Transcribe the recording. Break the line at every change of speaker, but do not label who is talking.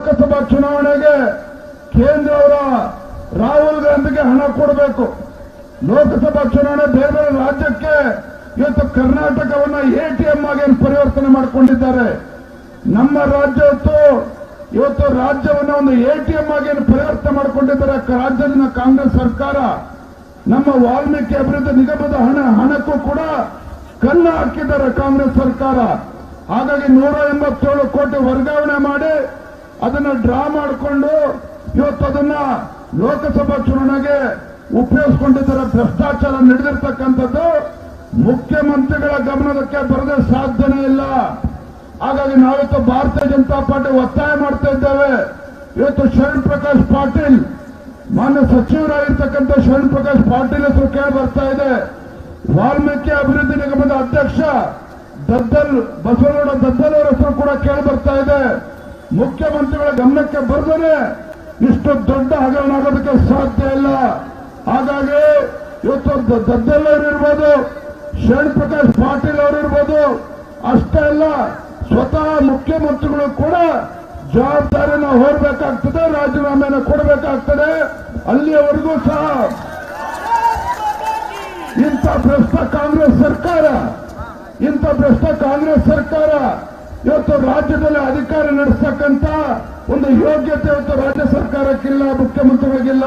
ಲೋಕಸಭಾ ಚುನಾವಣೆಗೆ ಕೇಂದ್ರವರ ರಾಹುಲ್ ಗಾಂಧಿಗೆ ಹಣ ಕೊಡಬೇಕು. ಲೋಕಸಭಾ ಚುನಾವಣೆ ಬೇರೆ ಬೇರೆ ರಾಜ್ಯಕ್ಕೆ ಇವತ್ತು ಕರ್ನಾಟಕವನ್ನ ಎಟಿಎಂ ಆಗಿ ಪರಿವರ್ತನೆ ಮಾಡಿಕೊಂಡಿದ್ದಾರೆ. ನಮ್ಮ ರಾಜ್ಯ ಇವತ್ತು ರಾಜ್ಯವನ್ನ ಒಂದು ಎಟಿಎಂ ಆಗಿ ಪರಿವರ್ತನೆ ಮಾಡಿಕೊಂಡಿದ್ದಾರೆ. ರಾಜ್ಯದ ಕಾಂಗ್ರೆಸ್ ಸರ್ಕಾರ ನಮ್ಮ ವಾಲ್ಮೀಕಿ ಅಭಿವೃದ್ಧಿ ನಿಗಮದ ಹಣ, ಹಣಕ್ಕೂ ಕೂಡ ಕಲ್ಲು ಹಾಕಿದ್ದಾರೆ ಕಾಂಗ್ರೆಸ್ ಸರ್ಕಾರ. ಹಾಗಾಗಿ ನೂರ ಎಂಬತ್ತೇಳು ಕೋಟಿ ವರ್ಗಾವಣೆ ಮಾಡಿ ಅದನ್ನ ಡ್ರಾ ಮಾಡಿಕೊಂಡು ಇವತ್ತು ಅದನ್ನ ಲೋಕಸಭಾ ಚುನಾವಣೆಗೆ ಉಪಯೋಗಿಸಿಕೊಂಡಿದ್ದಾರೆ. ಭ್ರಷ್ಟಾಚಾರ ನಡೆದಿರ್ತಕ್ಕಂಥದ್ದು ಮುಖ್ಯಮಂತ್ರಿಗಳ ಗಮನಕ್ಕೆ ಬರದೆ ಸಾಧ್ಯನೇ ಇಲ್ಲ. ಹಾಗಾಗಿ ನಾವಿವತ್ತು ಭಾರತೀಯ ಜನತಾ ಪಾರ್ಟಿ ಒತ್ತಾಯ ಮಾಡ್ತಾ ಇದ್ದೇವೆ. ಇವತ್ತು ಶರಣ್ ಪ್ರಕಾಶ್ ಪಾಟೀಲ್, ಮಾನ್ಯ ಸಚಿವರಾಗಿರ್ತಕ್ಕಂಥ ಶರಣ್ ಪ್ರಕಾಶ್ ಪಾಟೀಲ್ ಹೆಸರು ಕೇಳಿ ಬರ್ತಾ ಇದೆ. ವಾಲ್ಮೀಕಿ ಅಭಿವೃದ್ಧಿ ನಿಗಮದ ಅಧ್ಯಕ್ಷ ದದ್ದಲ್ ಬಸವನಗೌಡ ದದ್ದಲ್ ಅವರ ಹೆಸರು ಕೂಡ ಕೇಳಿ ಬರ್ತಾ ಇದೆ. ಮುಖ್ಯಮಂತ್ರಿಗಳ ಗಮನಕ್ಕೆ ಬರ್ದರೆ ಇಷ್ಟು ದೊಡ್ಡ ಹಗರಣ ಆಗೋದಕ್ಕೆ ಸಾಧ್ಯ ಇಲ್ಲ. ಹಾಗಾಗಿ ಇವತ್ತು ದದ್ದಲ್ಲವರು ಇರ್ಬೋದು ಶರಣ್ ಪ್ರಕಾಶ್ ಪಾಟೀಲ್ ಅವರು ಇರ್ಬೋದು ಅಷ್ಟೇ ಅಲ್ಲ, ಸ್ವತಃ ಮುಖ್ಯಮಂತ್ರಿಗಳು ಕೂಡ ಜವಾಬ್ದಾರಿನ ಹೊರಬೇಕಾಗ್ತದೆ, ರಾಜೀನಾಮೆನ ಕೊಡಬೇಕಾಗ್ತದೆ, ಅಲ್ಲಿಯವರೆಗೂ ಸಹ ಇಂಥ ಭ್ರಷ್ಟ ಕಾಂಗ್ರೆಸ್ ಸರ್ಕಾರ, ಇಂಥ ಭ್ರಷ್ಟ ಕಾಂಗ್ರೆಸ್ ಸರ್ಕಾರ ಇವತ್ತು ರಾಜ್ಯದಲ್ಲಿ ಅಧಿಕಾರ ನಡೆಸ್ತಕ್ಕಂತ ಒಂದು ಯೋಗ್ಯತೆ ಇವತ್ತು ರಾಜ್ಯ ಸರ್ಕಾರಕ್ಕಿಲ್ಲ ಮುಖ್ಯಮಂತ್ರಿಗಳಿಗಿಲ್ಲ.